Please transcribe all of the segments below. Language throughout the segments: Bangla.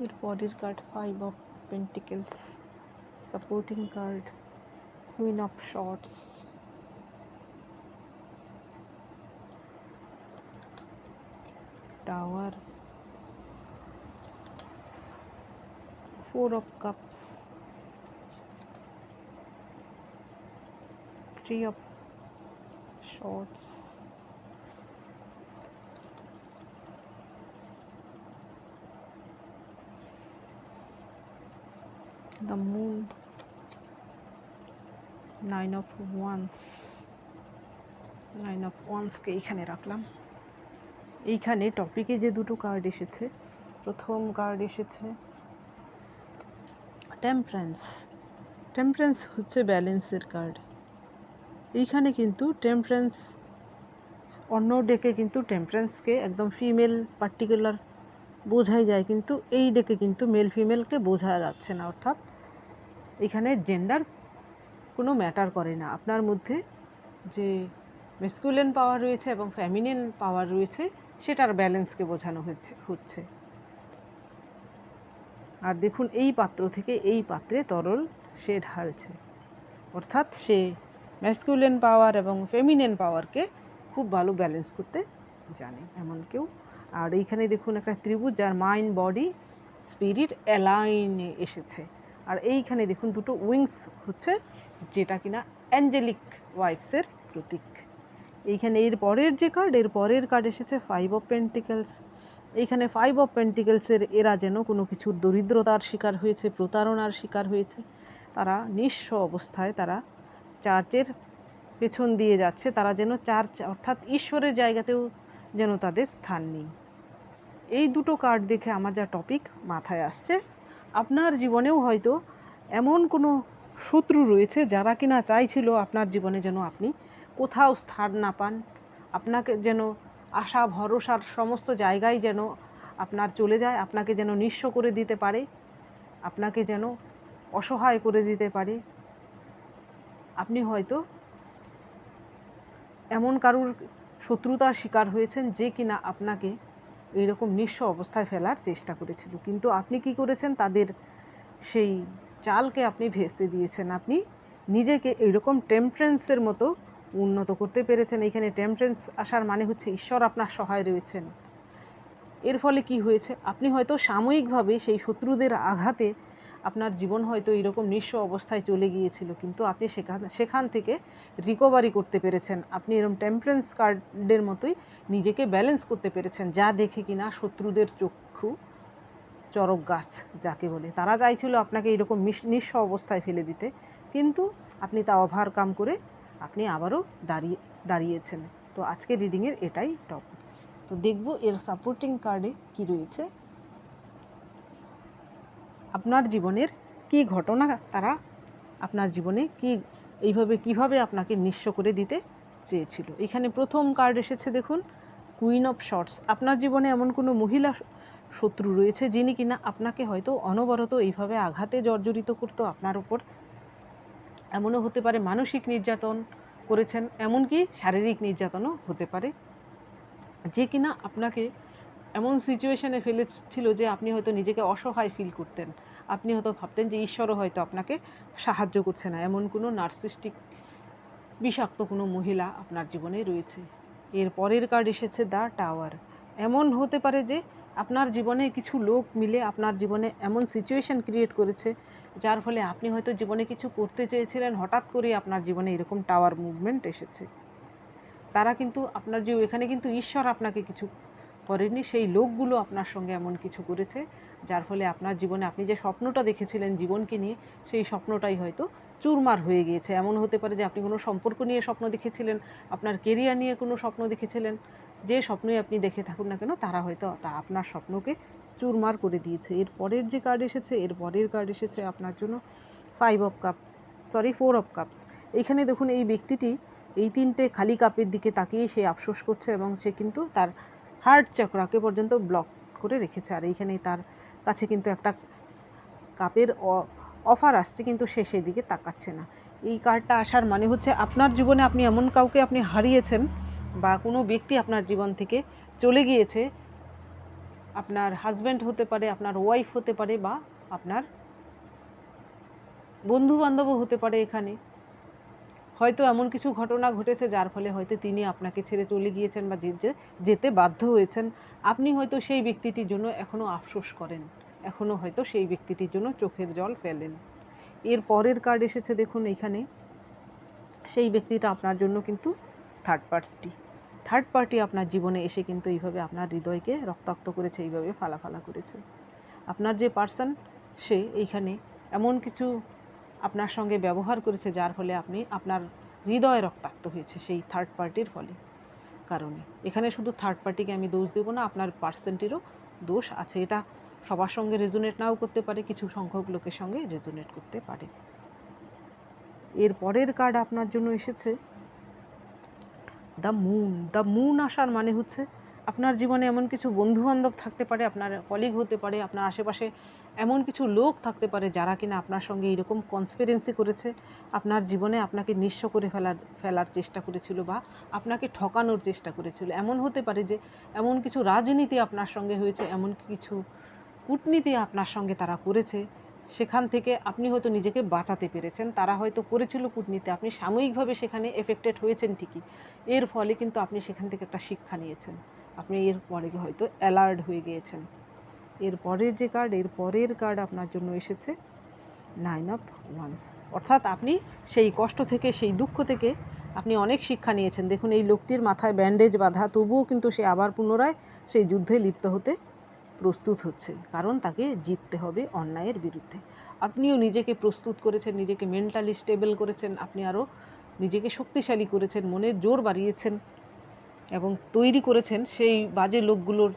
your warrior card 5 of pentacles. Supporting card queen of shorts, tower. Four of cups. Three of shorts. The moon. Nine of wands. Nine of ওয়ান্সকে এইখানে রাখলাম। এইখানে টপিকে যে দুটো কার্ড এসেছে, প্রথম কার্ড এসেছে টেম্পারেন্স টেম্পারেন্স হচ্ছে ব্যালেন্সের কার্ড এইখানে কিন্তু টেম্পারেন্স অন্য ডেকে কিন্তু টেম্পারেন্সকে একদম ফিমেল পার্টিকুলার বোঝাই যায়, কিন্তু এই ডেকে কিন্তু মেল ফিমেলকে বোঝা যাচ্ছে না, অর্থাৎ এখানে জেন্ডার কোনো ম্যাটার করে না। আপনার মধ্যে যে মেসকুলেন পাওয়ার রয়েছে এবং ফ্যামিনিন পাওয়ার রয়েছে, সেটার ব্যালেন্সকে বোঝানো হচ্ছে হচ্ছে। আর দেখুন, এই পাত্র থেকে এই পাত্রে তরল সে ঢালছে অর্থাৎ সে ম্যাসকুলেন পাওয়ার এবং ফেমিনেন পাওয়ারকে খুব ভালো ব্যালেন্স করতে জানে, এমন কেউ। আর এইখানে দেখুন একটা ত্রিভুজ, যার মাইন্ড বডি স্পিরিট অ্যালাইনে এসেছে। আর এইখানে দেখুন দুটো উইংস হচ্ছে যেটা কিনা অ্যাঞ্জেলিক ওয়াইফসের প্রতীক। এইখানে এর পরের যে কার্ড এর পরের কার্ড এসেছে ফাইভ অফ পেন্টিকেলস এইখানে ফাইভ অফ পেন্টিকেলসের এরা যেন কোনো কিছুর দরিদ্রতার শিকার হয়েছে, প্রতারণার শিকার হয়েছে। তারা নিঃস্ব অবস্থায় তারা চার্চের পেছন দিয়ে যাচ্ছে, তারা যেন চার্চ অর্থাৎ ঈশ্বরের জায়গাতেও যেন তাদের স্থান নেই। এই দুটো কার্ড দেখে আমার যা টপিক মাথায় আসছে আপনার জীবনেও হয়তো এমন কোনো শত্রু রয়েছে যারা কিনা চাইছিল আপনার জীবনে যেন আপনি কোথাও স্থান না পান। আপনাকে যেন আশা, ভরসার সমস্ত জায়গায় যেন আপনার চলে যায়, আপনাকে যেন নিঃস্ব করে দিতে পারে, আপনাকে যেন অসহায় করে দিতে পারে। আপনি হয়তো এমন কারুর শত্রুতার শিকার হয়েছেন যে কিনা আপনাকে এইরকম নিঃস্ব অবস্থায় ফেলার চেষ্টা করেছিল। কিন্তু আপনি কি করেছেন? তাদের সেই চালকে আপনি ভেস্তে দিয়েছেন। আপনি নিজেকে এইরকম টেম্পারেন্সের মতো উন্নত করতে পেরেছেন। এখানে টেম্পারেন্স আসার মানে হচ্ছে ঈশ্বর আপনার সহায় রয়েছেন। এর ফলে কি হয়েছে? আপনি হয়তো সাময়িকভাবে সেই শত্রুদের আঘাতে আপনার জীবন হয়তো এরকম নিঃস্ব অবস্থায় চলে গিয়েছিল, কিন্তু আপনি সেখান সেখান থেকে রিকভারি করতে পেরেছেন। আপনি এরকম টেম্পারেন্স কার্ডের মতোই নিজেকে ব্যালেন্স করতে পেরেছেন, যা দেখে কিনা শত্রুদের চক্ষু চরক গাছ, যাকে বলে। তারা চাইছিল আপনাকে এরকম নিঃস্ব অবস্থায় ফেলে দিতে, কিন্তু আপনি তা ওভারকাম করে আপনি আবারও দাঁড়িয়ে, দাঁড়িয়েছেন। তো আজকে রিডিংয়ের এটাই টপিক তো দেখব এর সাপোর্টিং কার্ডে কি রয়েছে। আপনার জীবনের কি ঘটনা তারা আপনার জীবনে কি, এইভাবে কীভাবে আপনাকে নিঃস্ব করে দিতে চেয়েছিল? এখানে প্রথম কার্ড এসেছে দেখুন কুইন অফ শর্টস আপনার জীবনে এমন কোনো মহিলা শত্রু রয়েছে যিনি কিনা আপনাকে হয়তো অনবরত এইভাবে আঘাতে জর্জরিত করতো আপনার উপর। এমনও হতে পারে মানসিক নির্যাতন করেছেন, এমনকি শারীরিক নির্যাতনও হতে পারে। যে কিনা আপনাকে এমন সিচুয়েশানে ফেলেছিল যে আপনি হয়তো নিজেকে অসহায় ফিল করতেন। আপনি হয়তো ভাবতেন যে ঈশ্বরও হয়তো আপনাকে সাহায্য করছে না। এমন কোনো নার্সিস্টিক বিষাক্ত কোনো মহিলা আপনার জীবনে রয়েছে। এর পরের কার্ড এসেছে দ্য টাওয়ার এমন হতে পারে যে আপনার জীবনে কিছু লোক মিলে আপনার জীবনে এমন সিচুয়েশন ক্রিয়েট করেছে, যার ফলে আপনি হয়তো জীবনে কিছু করতে চেয়েছিলেন, হঠাৎ করে আপনার জীবনে এরকম টাওয়ার মুভমেন্ট এসেছে। তারা কিন্তু আপনার যে, এখানে কিন্তু ঈশ্বর আপনাকে কিছু করেনি সেই লোকগুলো আপনার সঙ্গে এমন কিছু করেছে, যার ফলে আপনার জীবনে আপনি যে স্বপ্নটা দেখেছিলেন জীবনকে নিয়ে, সেই স্বপ্নটাই হয়তো চুরমার হয়ে গিয়েছে। এমন হতে পারে যে আপনি কোনো সম্পর্ক নিয়ে স্বপ্ন দেখেছিলেন, আপনার কেরিয়ার নিয়ে কোনো স্বপ্ন দেখেছিলেন, যে স্বপ্নই আপনি দেখে থাকুন না কেন, তারা হয়তো তা আপনার স্বপ্নকে চুরমার করে দিয়েছে। এর পরের যে কার্ড এসেছে, এর পরের কার্ড এসেছে আপনার জন্য five of cups sorry four of cups এইখানে দেখুন, এই ব্যক্তিটি এই তিনটে খালি কাপের দিকে তাকিয়ে সে আফসোস করছে এবং সে কিন্তু তার হার্ট চক্রাকে পর্যন্ত ব্লক করে রেখেছে। আর এইখানে তার কাছে কিন্তু একটা কাপের অফার আসছে, কিন্তু সে সেদিকে তাকাচ্ছে না। এই কার্ডটা আসার মানে হচ্ছে আপনার জীবনে আপনি এমন কাউকে আপনি হারিয়েছেন বা কোনো ব্যক্তি আপনার জীবন থেকে চলে গিয়েছে, আপনার হাজব্যান্ড হতে পারে, আপনার ওয়াইফ হতে পারে বা আপনার বন্ধু বান্ধবও হতে পারে এখানে। হয়তো এমন কিছু ঘটনা ঘটেছে যার ফলে হয়তো তিনি আপনাকে ছেড়ে চলে গিয়েছেন বা যেতে বাধ্য হয়েছেন। আপনি হয়তো সেই ব্যক্তিটির জন্য এখনও আফসোস করেন। এখনও হয়তো সেই ব্যক্তিটির জন্য চোখের জল ফেলেন। এর পরের কার্ড এসেছে দেখুন এইখানে সেই ব্যক্তিটা আপনার জন্য কিন্তু থার্ড পার্টি থার্ড পার্টি আপনার জীবনে এসে কিন্তু এইভাবে আপনার হৃদয়কে রক্তাক্ত করেছে, এইভাবে ফালাফালা করেছে। আপনার যে পার্সন সে এইখানে এমন কিছু আপনার সঙ্গে ব্যবহার করেছে, যার ফলে আপনি আপনার হৃদয় রক্তাক্ত হয়েছে সেই থার্ড পার্টির ফলে। কারণে এখানে শুধু থার্ড পার্টিকে আমি দোষ দেবো না, আপনার পার্সেন্টেরও দোষ আছে। এটা সবার সঙ্গে রেজোনেট নাও করতে পারে, কিছু সংখ্যক লোকের সঙ্গে রেজোনেট করতে পারে। এর পরের কার্ড আপনার জন্য এসেছে। দ্য মুন দ্য মুন আসার মানে হচ্ছে, আপনার জীবনে এমন কিছু বন্ধু বান্ধব থাকতে পারে, আপনার কলিগ হতে পারে, আপনার আশেপাশে এমন কিছু লোক থাকতে পারে যারা কিনা আপনার সঙ্গে এরকম কনসপিরেন্সি করেছে, আপনার জীবনে আপনাকে নিঃস্ব করে ফেলার ফেলার চেষ্টা করেছিল বা আপনাকে ঠকানোর চেষ্টা করেছিল। এমন হতে পারে যে এমন কিছু রাজনীতি আপনার সঙ্গে হয়েছে, এমন কিছু কূটনীতি আপনার সঙ্গে তারা করেছে, সেখান থেকে আপনি হয়তো নিজেকে বাঁচাতে পেরেছেন। তারা হয়তো করেছিল কূটনীতি, আপনি সাময়িকভাবে সেখানে এফেক্টেড হয়েছেন ঠিকই। এর ফলে কিন্তু আপনি সেখান থেকে একটা শিক্ষা নিয়েছেন। আপনি এর পরে হয়তো অ্যালার্ট হয়ে গিয়েছেন। এর পরের যে কার্ড এর পরের কার্ড আপনার জন্য এসেছে নাইন অফ ওয়ান্স অর্থাৎ আপনি সেই কষ্ট থেকে, সেই দুঃখ থেকে আপনি অনেক শিক্ষা নিয়েছেন। দেখুন, এই লোকটির মাথায় ব্যান্ডেজ বাঁধা, তবুও কিন্তু সে আবার পুনরায় সেই যুদ্ধে লিপ্ত হতে প্রস্তুত হচ্ছে, কারণ তাকে জিততে হবে অন্যায়ের বিরুদ্ধে। আপনিও নিজেকে প্রস্তুত করেছেন, নিজেকে মেন্টালি স্টেবল করেছেন, আপনি আরও নিজেকে শক্তিশালী করেছেন, মনের জোর বাড়িয়েছেন এবং তৈরি করেছেন সেই বাজে লোকগুলোর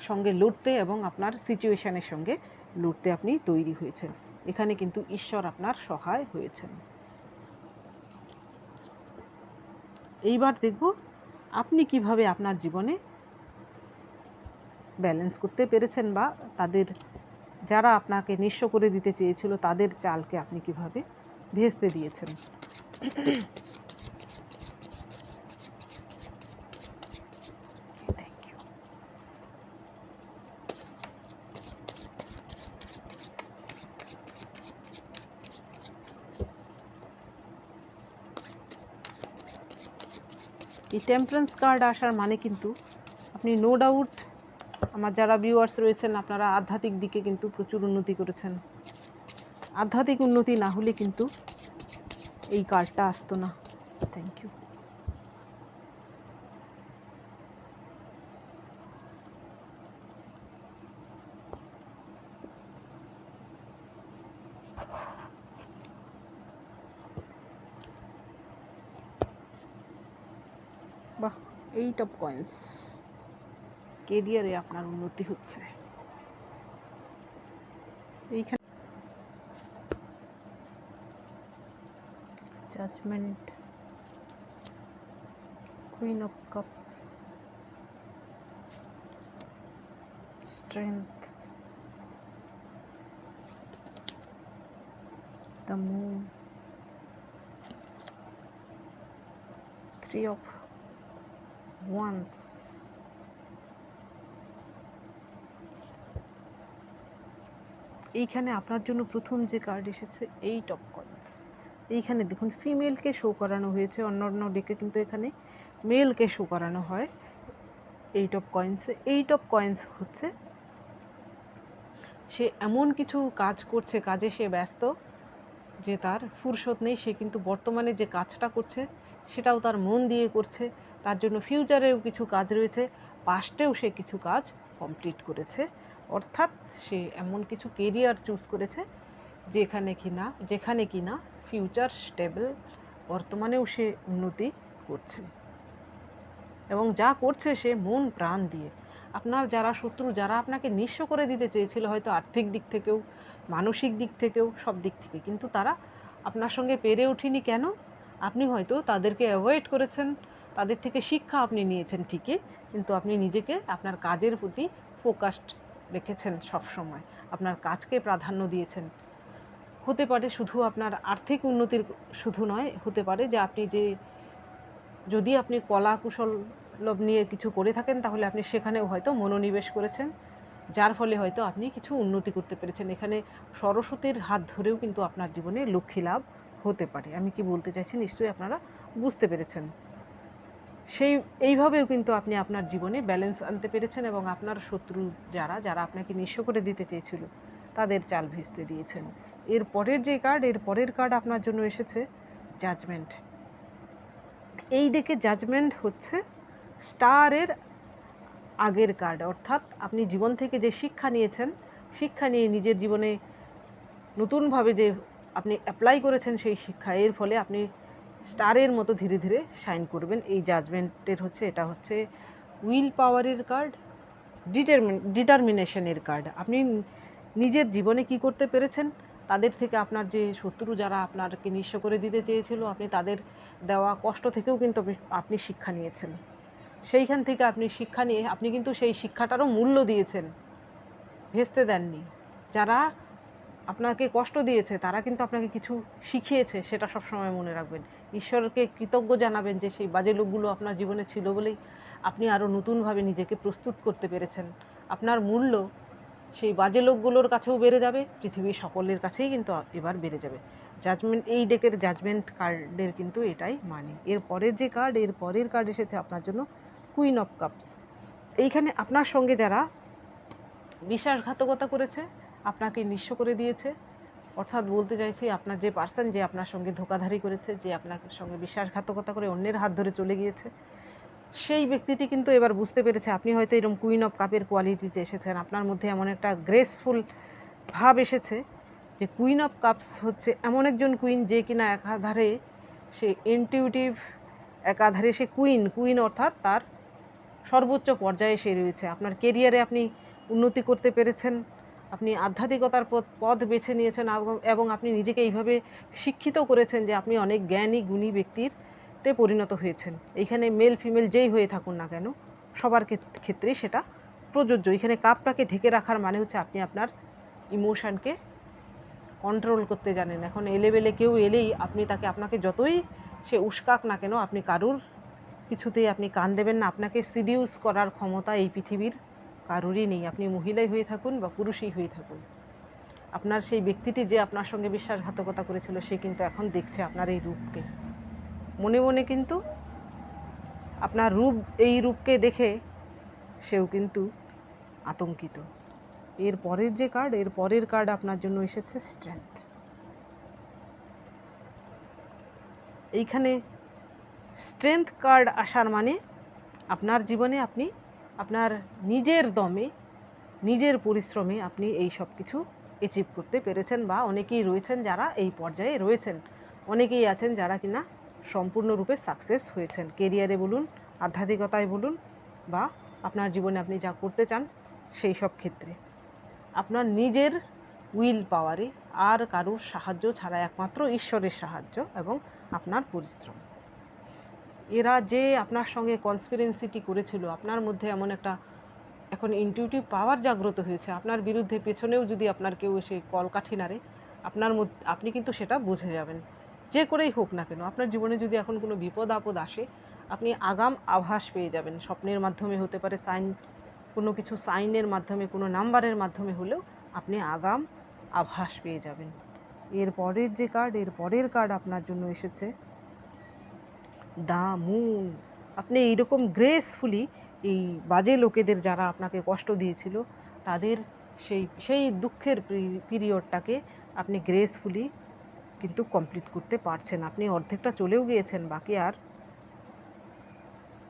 সঙ্গে লড়তে এবং আপনার সিচুয়েশানের সঙ্গে লড়তে আপনি তৈরি হয়েছেন। এখানে কিন্তু ঈশ্বর আপনার সহায় হয়েছেন। এইবার দেখব আপনি কীভাবে আপনার জীবনে ব্যালেন্স করতে পেরেছেন বা তাদের যারা আপনাকে নিঃস্ব করে দিতে চেয়েছিল, তাদের চালকে আপনি কীভাবে ভেস্তে দিয়েছেন। এই টেম্পারেন্স কার্ড আসার মানে কিন্তু আপনি নো ডাউট আমার যারা ভিউয়ার্স রয়েছেন, আপনারা আধ্যাত্মিক দিকে কিন্তু প্রচুর উন্নতি করেছেন। আধ্যাত্মিক উন্নতি না হলে কিন্তু এই কার্ডটা আসতো না। থ্যাংক ইউ বাহ এইট অফ কয়েন্স কেরিয়ারে আপনার উন্নতি হচ্ছে। এইখানে judgement queen of cups strength the moon three of wands এইখানে আপনার জন্য প্রথম যে কার্ড এসেছে এইট অফ কয়েন্স এইখানে দেখুন ফিমেলকে শো করানো হয়েছে অন্য অন্য ডেকে কিন্তু এখানে মেলকে শো করানো হয় eight of coins eight of coins হচ্ছে, সে এমন কিছু কাজ করছে, কাজে সে ব্যস্ত, যে তার ফুরসত নেই, সে কিন্তু বর্তমানে যে কাজটা করছে, সেটাও তার মন দিয়ে করছে। তার জন্য ফিউচারেও কিছু কাজ রয়েছে পাস্টেও সে কিছু কাজ কমপ্লিট করেছে। অর্থাৎ সে এমন কিছু কেরিয়ার চুজ করেছে, যেখানে কি না যেখানে কি না ফিউচার স্টেবল বর্তমানেও সে উন্নতি করছে। এবং যা করছে সে মন প্রাণ দিয়ে। আপনার যারা শত্রু, যারা আপনাকে নিঃস্ব করে দিতে চেয়েছিল হয়তো আর্থিক দিক থেকেও, মানসিক দিক থেকেও, সব দিক থেকে। কিন্তু তারা আপনার সঙ্গে পেরে ওঠেনি কেন? আপনি হয়তো তাদেরকে অ্যাভয়েড করেছেন তাদের থেকে শিক্ষা আপনি নিয়েছেন ঠিকই, কিন্তু আপনি নিজেকে আপনার কাজের প্রতি ফোকাসড রেখেছেন সব সময় আপনার কাজকে প্রাধান্য দিয়েছেন। হতে পারে শুধু আপনার আর্থিক উন্নতির শুধু নয়, হতে পারে যে আপনি যে যদি আপনি কলা কুশল নিয়ে কিছু করে থাকেন, তাহলে আপনি সেখানেও হয়তো মনোনিবেশ করেছেন, যার ফলে হয়তো আপনি কিছু উন্নতি করতে পেরেছেন। এখানে সরস্বতীর হাত ধরেও কিন্তু আপনার জীবনে লক্ষ্মী লাভ হতে পারে। আমি কি বলতে চাইছি, নিশ্চয়ই আপনারা বুঝতে পেরেছেন। সেই, এইভাবেও কিন্তু আপনি আপনার জীবনে ব্যালেন্স আনতে পেরেছেন এবং আপনার শত্রু যারা যারা আপনাকে নিঃস্ব করে দিতে চেয়েছিল, তাদের চাল ভেস্তে দিয়েছেন। এর পরের যে কার্ড এর পরের কার্ড আপনার জন্য এসেছে জাজমেন্ট এই ডেকে জাজমেন্ট হচ্ছে স্টারের আগের কার্ড অর্থাৎ আপনি জীবন থেকে যে শিক্ষা নিয়েছেন, শিক্ষা নিয়ে নিজের জীবনে নতুনভাবে যে আপনি অ্যাপ্লাই করেছেন সেই শিক্ষা, এর ফলে আপনি স্টারের মতো ধীরে ধীরে শাইন করবেন। এই জাজমেন্টের হচ্ছে, এটা হচ্ছে উইল পাওয়ারের কার্ড, ডিটারমিন, ডিটারমিনেশনের কার্ড। আপনি নিজের জীবনে কি করতে পেরেছেন? তাদের থেকে আপনার যে শত্রু যারা আপনারকে নিঃস্ব করে দিতে চেয়েছিল, আপনি তাদের দেওয়া কষ্ট থেকেও কিন্তু আপনি- আপনি শিক্ষা নিয়েছেন। সেইখান থেকে আপনি শিক্ষা নিয়ে, আপনি কিন্তু সেই শিক্ষাটারও মূল্য দিয়েছেন। ভেস্তে দেননি। যারা আপনাকে কষ্ট দিয়েছে, তারা কিন্তু আপনাকে কিছু শিখিয়েছে, সেটা সবসময় মনে রাখবেন। ঈশ্বরকে কৃতজ্ঞ জানাবেন যে সেই বাজে লোকগুলো আপনার জীবনে ছিল বলেই আপনি আরও নতুনভাবে নিজেকে প্রস্তুত করতে পেরেছেন। আপনার মূল্য সেই বাজে লোকগুলোর কাছেও বেড়ে যাবে, পৃথিবীর সকলের কাছেই কিন্তু এবার বেড়ে যাবে। জাজমেন্ট, এই ডেকের জাজমেন্ট কার্ডের কিন্তু এটাই মানে। এর পরের যে কার্ড, এর পরের কার্ড এসেছে আপনার জন্য কুইন অফ কাপস। এইখানে আপনার সঙ্গে যারা বিশ্বাসঘাতকতা করেছে, আপনাকে নিঃস্ব করে দিয়েছে অর্থাৎ বলতে চাইছি আপনার যে পার্সন যে আপনার সঙ্গে ধোকাধারি করেছে, যে আপনার সঙ্গে বিশ্বাসঘাতকতা করে অন্যের হাত ধরে চলে গিয়েছে, সেই ব্যক্তিটি কিন্তু এবার বুঝতে পেরেছে আপনি হয়তো এরকম কুইন অফ কাপের কোয়ালিটিতে এসেছেন। আপনার মধ্যে এমন একটা গ্রেসফুল ভাব এসেছে যে কুইন অফ কাপস হচ্ছে এমন একজন কুইন যে কিনা একাধারে সে ইনটিউটিভ একাধারে সে কুইন কুইন অর্থাৎ তার সর্বোচ্চ পর্যায়ে সে রয়েছে। আপনার কেরিয়ারে আপনি উন্নতি করতে পেরেছেন। আপনি আধ্যাত্মিকতার পথ পথ বেছে নিয়েছেন এবং- আপনি নিজেকে এইভাবে শিক্ষিত করেছেন যে আপনি অনেক জ্ঞানী, গুণী ব্যক্তির তে পরিণত হয়েছেন। এইখানে মেল ফিমেল যেই হয়ে থাকুন না কেন, সবার ক্ষেত- ক্ষেত্রেই সেটা প্রযোজ্য। এখানে কাপটাকে ঢেকে রাখার মানে হচ্ছে আপনি আপনার ইমোশানকে কন্ট্রোল করতে জানেন। এখন এলেবেলে কেউ এলেই আপনি তাকে, আপনাকে যতই সে উস্কাক না কেন, আপনি কারুর কিছুতেই আপনি কান দেবেন না। আপনাকে সিডিউস করার ক্ষমতা এই পৃথিবীর কারুরই নেই। আপনি মহিলাই হয়ে থাকুন বা পুরুষই হয়ে থাকুন। আপনার সেই ব্যক্তিটি যে আপনার সঙ্গে বিশ্বাসঘাতকতা করেছিল, সে কিন্তু এখন দেখছে আপনার এই রূপকে। মনে মনে কিন্তু আপনার রূপ, এই রূপকে দেখে সেও কিন্তু আতঙ্কিত। এর পরের যে কার্ড এর পরের কার্ড আপনার জন্য এসেছে স্ট্রেংথ এইখানে স্ট্রেংথ কার্ড আসার মানে আপনার জীবনে আপনি আপনার নিজের দমে, নিজের পরিশ্রমে আপনি এই সব কিছু অ্যাচিভ করতে পেরেছেন বা অনেকেই রয়েছেন যারা এই পর্যায়ে রয়েছেন। অনেকেই আছেন যারা কিনা সম্পূর্ণরূপে সাকসেস হয়েছেন। কেরিয়ারে বলুন, আধ্যাত্মিকতায় বলুন বা আপনার জীবনে আপনি যা করতে চান সেই সব ক্ষেত্রে। আপনার নিজের উইল পাওয়ারে আর কারুর সাহায্য ছাড়া একমাত্র ঈশ্বরের সাহায্য এবং আপনার পরিশ্রম। এরা যে আপনার সঙ্গে কনসপিরেন্সিটি করেছিল, আপনার মধ্যে এমন একটা এখন ইনটিউটিভ পাওয়ার জাগ্রত হয়েছে। আপনার বিরুদ্ধে পেছনেও যদি আপনার কেউ এসে কলকাঠি নাড়ে, আপনার মধ্যে, আপনি কিন্তু সেটা বুঝে যাবেন। যে করেই হোক না কেন, আপনার জীবনে যদি এখন কোনো বিপদ আপদ আসে, আপনি আগাম আভাস পেয়ে যাবেন। স্বপ্নের মাধ্যমে হতে পারে সাইন কোনো কিছু সাইনের মাধ্যমে, কোনো নাম্বারের মাধ্যমে হলেও আপনি আগাম আভাস পেয়ে যাবেন। এর পরের যে কার্ড এর পরের কার্ড আপনার জন্য এসেছে। দা মুন আপনি এইরকম গ্রেসফুলি এই বাজে লোকেদের যারা আপনাকে কষ্ট দিয়েছিল, তাদের সেই সেই দুঃখের পিরিয়ডটাকে আপনি গ্রেসফুলি কিন্তু কমপ্লিট করতে পারছেন। আপনি অর্ধেকটা চলেও গিয়েছেন, বাকি আর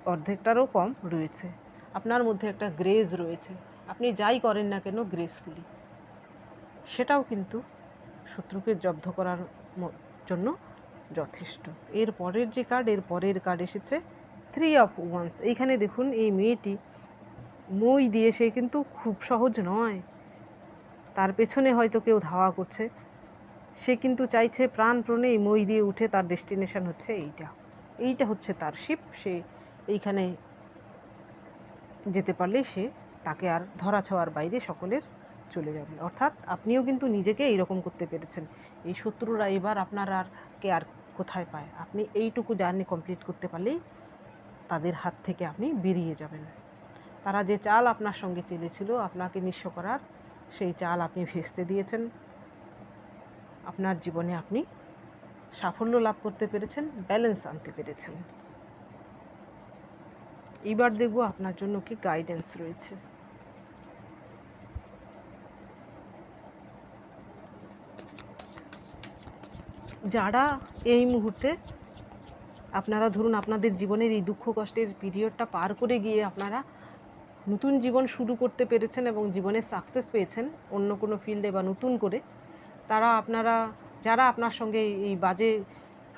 অর্ধেকটারও কম রয়েছে। আপনার মধ্যে একটা গ্রেজ রয়েছে। আপনি যাই করেন না কেন গ্রেসফুলি সেটাও কিন্তু শত্রুকে জব্দ করার জন্য যথেষ্ট। এর পরের যে কার্ড এর পরের কার্ড এসেছে থ্রি অফ ওয়ান্স এইখানে দেখুন, এই মেয়েটি মই দিয়ে সে কিন্তু খুব সহজ নয়। তার পেছনে হয়তো কেউ ধাওয়া করছে। সে কিন্তু চাইছে প্রাণপ্রণে এই মই দিয়ে উঠে তার ডেস্টিনেশন হচ্ছে এইটা। এইটা হচ্ছে তার শিপ সে এইখানে যেতে পারলে সে তাকে আর ধরা ছোঁয়ার বাইরে সকলের চলে যাবে। অর্থাৎ আপনিও কিন্তু নিজেকে এইরকম করতে পেরেছেন। এই শত্রুরা এবার আপনার আর কে আর কোথায় পায়? আপনি এইটুকু জার্নি কমপ্লিট করতে পারলেই তাদের হাত থেকে আপনি বেরিয়ে যাবেন। তারা যে চাল আপনার সঙ্গে চেলেছিল, আপনাকে নিঃস্ব করার, সেই চাল আপনি ভেস্তে দিয়েছেন। আপনার জীবনে আপনি সাফল্য লাভ করতে পেরেছেন ব্যালেন্স আনতে পেরেছেন। এবার দেখব আপনার জন্য কি গাইডেন্স রয়েছে। যারা এই মুহূর্তে আপনারা ধরুন আপনাদের জীবনের এই দুঃখ কষ্টের পিরিয়ডটা পার করে গিয়ে আপনারা নতুন জীবন শুরু করতে পেরেছেন এবং জীবনে সাকসেস পেয়েছেন অন্য কোনো ফিল্ডে বা নতুন করে, তারা আপনারা, যারা আপনার সঙ্গে এই বাজে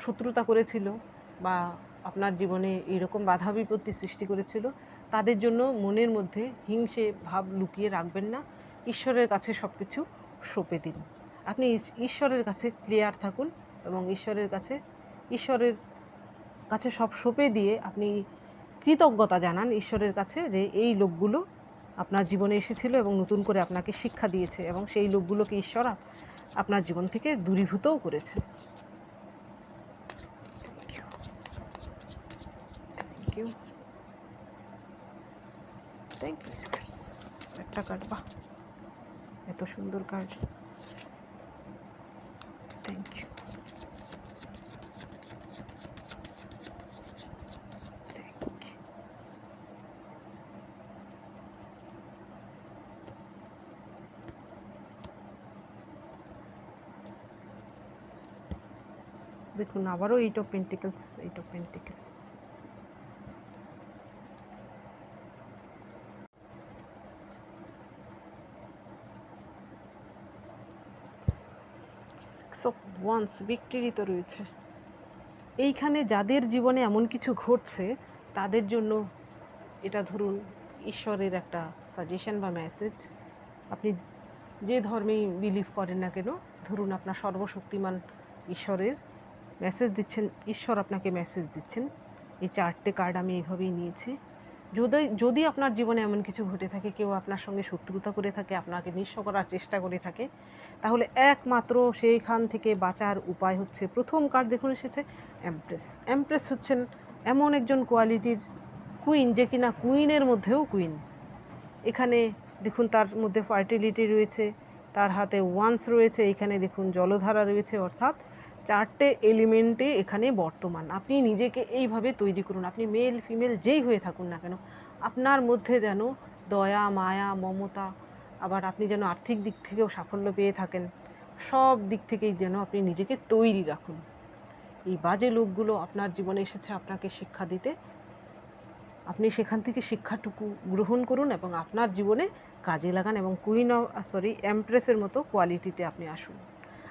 শত্রুতা করেছিল বা আপনার জীবনে এইরকম বাধা বিপত্তি সৃষ্টি করেছিল, তাদের জন্য মনের মধ্যে হিংসে ভাব লুকিয়ে রাখবেন না। ঈশ্বরের কাছে সব কিছু সঁপে দিন। আপনি ঈশ্বরের কাছে ক্লিয়ার থাকুন। এবং ঈশ্বরের কাছে ঈশ্বরের কাছে সব সঁপে দিয়ে আপনি কৃতজ্ঞতা জানান ঈশ্বরের কাছে যে এই লোকগুলো আপনার জীবনে এসেছিল এবং নতুন করে আপনাকে শিক্ষা দিয়েছে এবং সেই লোকগুলোকে ঈশ্বর আপনার জীবন থেকে দূরীভূতও করেছে। থ্যাংক ইউ থ্যাংক ইউ একটা কার্ড বাহ। এত সুন্দর কার্ড থ্যাংক ইউ আবারও eight of pentacles eight of pentacles of তো রয়েছে। এইখানে যাদের জীবনে এমন কিছু ঘটছে, তাদের জন্য এটা ধরুন ঈশ্বরের একটা সাজেশন বা মেসেজ আপনি যে ধর্মেই বিলিভ করেন না কেন, ধরুন আপনার সর্বশক্তিমান ঈশ্বরের মেসেজ দিচ্ছেন, ঈশ্বর আপনাকে মেসেজ দিচ্ছেন। এই চারটে কার্ড আমি এইভাবেই নিয়েছি। যদি যদি আপনার জীবনে এমন কিছু ঘটে থাকে, কেউ আপনার সঙ্গে শত্রুতা করে থাকে, আপনাকে নিঃস্ব করার চেষ্টা করে থাকে, তাহলে একমাত্র সেইখান থেকে বাঁচার উপায় হচ্ছে, প্রথম কার্ড দেখুন এসেছে এমপ্রেস এমপ্রেস হচ্ছেন এমন একজন কোয়ালিটির কুইন যে কিনা কুইনের মধ্যেও কুইন এখানে দেখুন তার মধ্যে ফার্টিলিটি রয়েছে, তার হাতে ওয়ান্স রয়েছে, এখানে দেখুন জলধারা রয়েছে, অর্থাৎ চারটে এলিমেন্টে এখানে বর্তমান। আপনি নিজেকে এইভাবে তৈরি করুন। আপনি মেল ফিমেল যেই হয়ে থাকুন না কেন, আপনার মধ্যে যেন দয়া, মায়া, মমতা, আবার আপনি যেন আর্থিক দিক থেকেও সাফল্য পেয়ে থাকেন, সব দিক থেকেই যেন আপনি নিজেকে তৈরি রাখুন। এই বাজে লোকগুলো আপনার জীবনে এসেছে আপনাকে শিক্ষা দিতে। আপনি সেখান থেকে শিক্ষাটুকু গ্রহণ করুন এবং আপনার জীবনে কাজে লাগান এবং কুইন সরি এমপ্রেসের মতো কোয়ালিটিতে আপনি আসুন।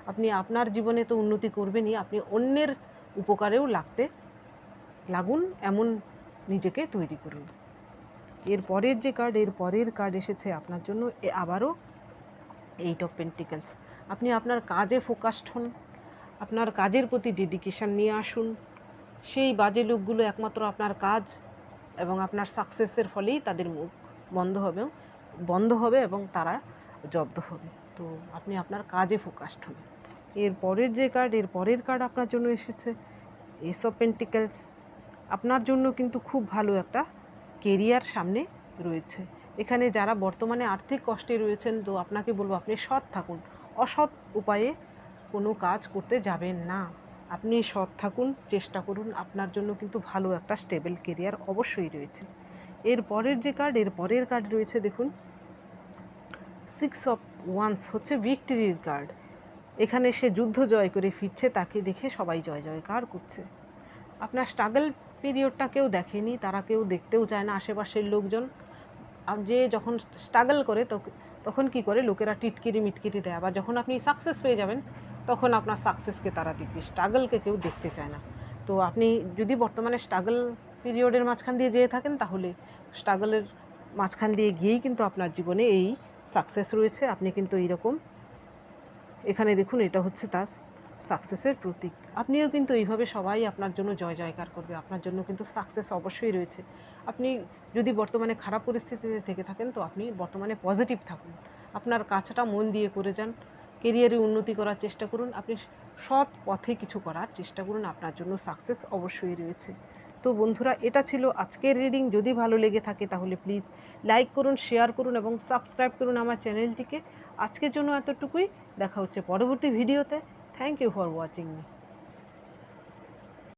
আপনি আপনার জীবনে তো উন্নতি করবেনই, আপনি অন্যের উপকারেও লাগতে, লাগুন, এমন নিজেকে তৈরি করুন। এর পরের যে কার্ড এর পরের কার্ড এসেছে আপনার জন্য, এ আবারও এইট অফ পেন্টিকেলস আপনি আপনার কাজে ফোকাসড হন, আপনার কাজের প্রতি ডেডিকেশন নিয়ে আসুন। সেই বাজে লোকগুলো একমাত্র আপনার কাজ এবং আপনার সাকসেসের ফলেই তাদের মুখ বন্ধ হবে বন্ধ হবে এবং তারা জব্দ হবে। তো আপনি আপনার কাজে ফোকাসড হন। এর পরের যে কার্ড এর পরের কার্ড আপনার জন্য এসেছে। এস অফ পেন্টিকেলস আপনার জন্য কিন্তু খুব ভালো একটা কেরিয়ার সামনে রয়েছে। এখানে যারা বর্তমানে আর্থিক কষ্টে রয়েছেন, তো আপনাকে বলব আপনি সৎ থাকুন। অসৎ উপায়ে কোনো কাজ করতে যাবেন না। আপনি সৎ থাকুন, চেষ্টা করুন, আপনার জন্য কিন্তু ভালো একটা স্টেবল কেরিয়ার অবশ্যই রয়েছে। এর পরের যে কার্ড এর পরের কার্ড রয়েছে, দেখুন। সিক্স অফ ওয়ান্স হচ্ছে ভিক্টরির কার্ড এখানে সে যুদ্ধ জয় করে ফিরছে, তাকে দেখে সবাই জয় জয়কার করছে। আপনার স্ট্রাগল পিরিয়ডটা কেউ দেখেনি, তারা কেউ দেখতেও চায় না আশেপাশের লোকজন। যে যখন স্ট্রাগল করে তখ- তখন কি করে? লোকেরা টিটকিরি মিটকিরি দেয়। আবার যখন আপনি সাকসেস পেয়ে যাবেন, তখন আপনার সাকসেসকে তারা দেখবে। স্ট্রাগলকে কেউ দেখতে চায় না। তো আপনি যদি বর্তমানে স্ট্রাগল পিরিয়ডের মাঝখান দিয়ে যেয়ে থাকেন, তাহলে স্ট্রাগলের মাঝখান দিয়ে গিয়েই কিন্তু আপনার জীবনে এই সাকসেস রয়েছে। আপনি কিন্তু এইরকম এখানে দেখুন, এটা হচ্ছে তার সাকসেসের প্রতীক। আপনিও কিন্তু এইভাবে সবাই আপনার জন্য জয় জয়কার করবে। আপনার জন্য কিন্তু সাকসেস অবশ্যই রয়েছে। আপনি যদি বর্তমানে খারাপ পরিস্থিতিতে থেকে থাকেন, তো আপনি বর্তমানে পজিটিভ থাকুন। আপনার কাজটা মন দিয়ে করে যান। কেরিয়ারে উন্নতি করার চেষ্টা করুন। আপনি সৎ পথে কিছু করার চেষ্টা করুন। আপনার জন্য সাকসেস অবশ্যই রয়েছে। তো বন্ধুরা, এটা ছিল আজকের রিডিং যদি ভালো লেগে থাকে, তাহলে প্লিজ লাইক করুন শেয়ার করুন এবং সাবস্ক্রাইব করুন আমার চ্যানেলটিকে আজকের জন্য এতটুকুই। দেখা হচ্ছে পরবর্তী ভিডিওতে। Thank you for watching me